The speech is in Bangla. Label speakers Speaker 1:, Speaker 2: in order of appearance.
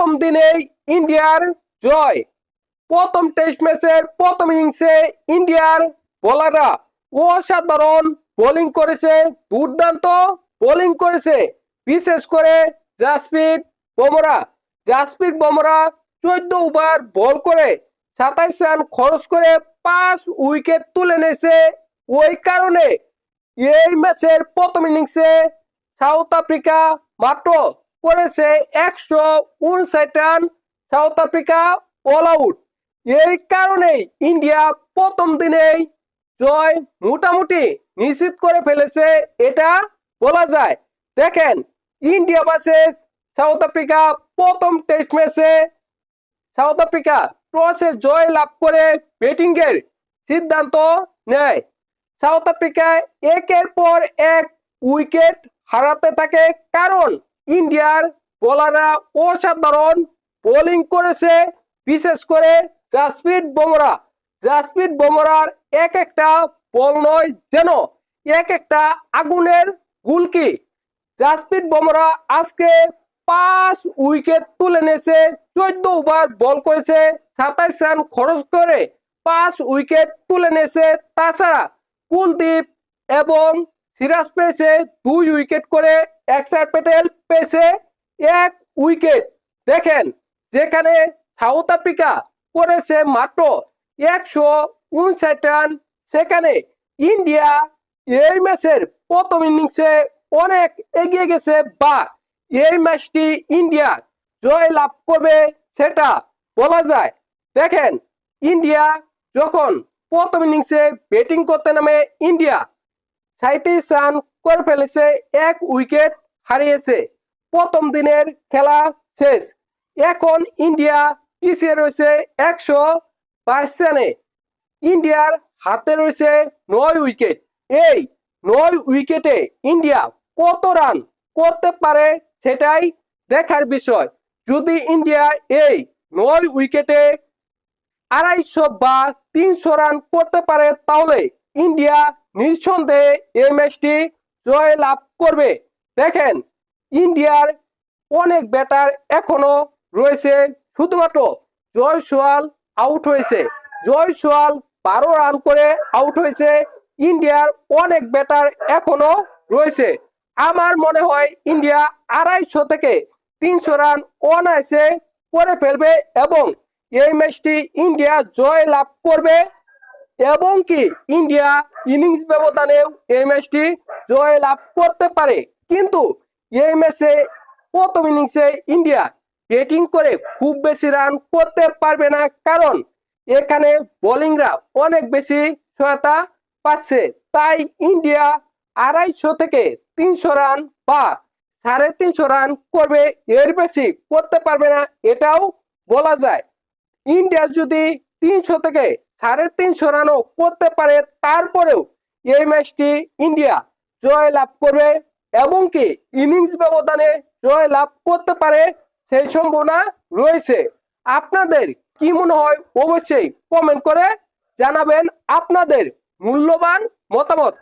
Speaker 1: প্রথম দিনেই ইন্ডিয়ার জয়। প্রথম টেস্ট ম্যাচের প্রথম ইনিংসে ইন্ডিয়ার বোলাররা অসাধারণ বোলিং করেছে, দুর্দান্ত বোলিং করেছে। বিশেষ করে জাসপ্রীত বুমরা জাসপ্রীত বুমরা চোদ্দ ওভার বল করে, সাতাইশ রান খরচ করে পাঁচ উইকেট তুলে নিয়েছে। ওই কারণে এই ম্যাচের প্রথম ইনিংসে সাউথ আফ্রিকা মাত্র করেছে একশো উনষাট run South Africa all out এই কারণেই ইন্ডিয়া প্রথম দিনেই জয় মোটামুটি নিশ্চিত করে ফেলেছে, এটা বলা যায়। দেখেন, ইন্ডিয়া ভার্সেস সাউথ আফ্রিকা প্রথম টেস্ট ম্যাচে সাউথ আফ্রিকা টসে জয় লাভ করে ব্যাটিং এর সিদ্ধান্ত নেয়। সাউথ আফ্রিকা একের পর এক উইকেট হারাতে থাকে। কারণ ইন্ডিয়ার বোলাররা অসাধারণ বোলিং করেছে, বিশেষ করে জাসপ্রীত বোমরা। জাসপ্রীত বুমরার এক একটা বল নয় যেন এক একটা আগুনের গুলকি জাসপ্রীত বুমরা আজকে পাঁচ উইকেট তুলে নিয়েছে, চোদ্দ ওভার বল করেছে সাতাইশ রান খরচ করে পাঁচ উইকেট তুলে নিয়েছে। তাছাড়া কুলদীপ এবং সিরাজ পেয়েছে দুই উইকেট করে একসার প্যাটেল পেয়েছে এক উইকেট। দেখেন, যেখানে সাউথ আফ্রিকা করেছে মাত্র একশো উনষাট রান, সেখানে ইন্ডিয়া এই ম্যাচের প্রথম ইনিংসে অনেক এগিয়ে গেছে বা এই ম্যাচটি ইন্ডিয়া জয় লাভ করবে সেটা বলা যায়। দেখেন, ইন্ডিয়া যখন প্রথম ইনিংসে ব্যাটিং করতে নামে, ইন্ডিয়া সাঁত্রিশ রান করে ফেলেছে, এক উইকেট হারিয়েছে। প্রথম দিনের খেলা শেষ। এখন ইন্ডিয়া পিছিয়ে রয়েছে একশো বাইশ রানে ইন্ডিয়ার হাতে রয়েছে নয় উইকেট। এই নয় উইকেটে ইন্ডিয়া কত রান করতে পারে সেটাই দেখার বিষয়। যদি ইন্ডিয়া এই নয় উইকেটে আড়াইশো বা তিনশো রান করতে পারে, তাহলে ইন্ডিয়া নিঃসন্দেহে এই ম্যাচটি জয় লাভ করবে। দেখেন, ইন্ডিয়ার অনেক ব্যাটার এখনও রয়েছে, শুধুমাত্র জয় সোয়াল আউট হয়েছে। জয় সোয়াল বারো রান করে আউট হয়েছে, ইন্ডিয়ার অনেক ব্যাটার এখনও রয়েছে। আমার মনে হয় ইন্ডিয়া আড়াইশো থেকে তিনশো রান অনায়াসে করে ফেলবে এবং এই ম্যাচটি ইন্ডিয়া জয় লাভ করবে। এবং কি ইন্ডিয়া ইনিংস ব্যবধানেও এই ম্যাচটি জয় লাভ করতে পারে। কিন্তু এই ম্যাচে প্রথম ইনিংসে ইন্ডিয়া ব্যাটিং করে খুব বেশি রান করতে পারবে না, কারণ এখানে বোলিংরা অনেক বেশি সহায়তা পাচ্ছে। তাই ইন্ডিয়া আড়াইশো থেকে তিনশো রান বা সাড়ে তিনশো রান করবে, এর বেশি করতে পারবে না, এটাও বলা যায়। ইন্ডিয়া যদি তিনশো থেকে সাড়ে তিনশো রানও করতে পারে তারপরেও এই ম্যাচটি ইন্ডিয়া জয় লাভ করবে এবং কি ইনিংস ব্যবধানে জয় লাভ করতে পারে সেই সম্ভাবনা রয়েছে। আপনাদের কি মনে হয় অবশ্যই কমেন্ট করে জানাবেন। আপনাদের মূল্যবান মতামত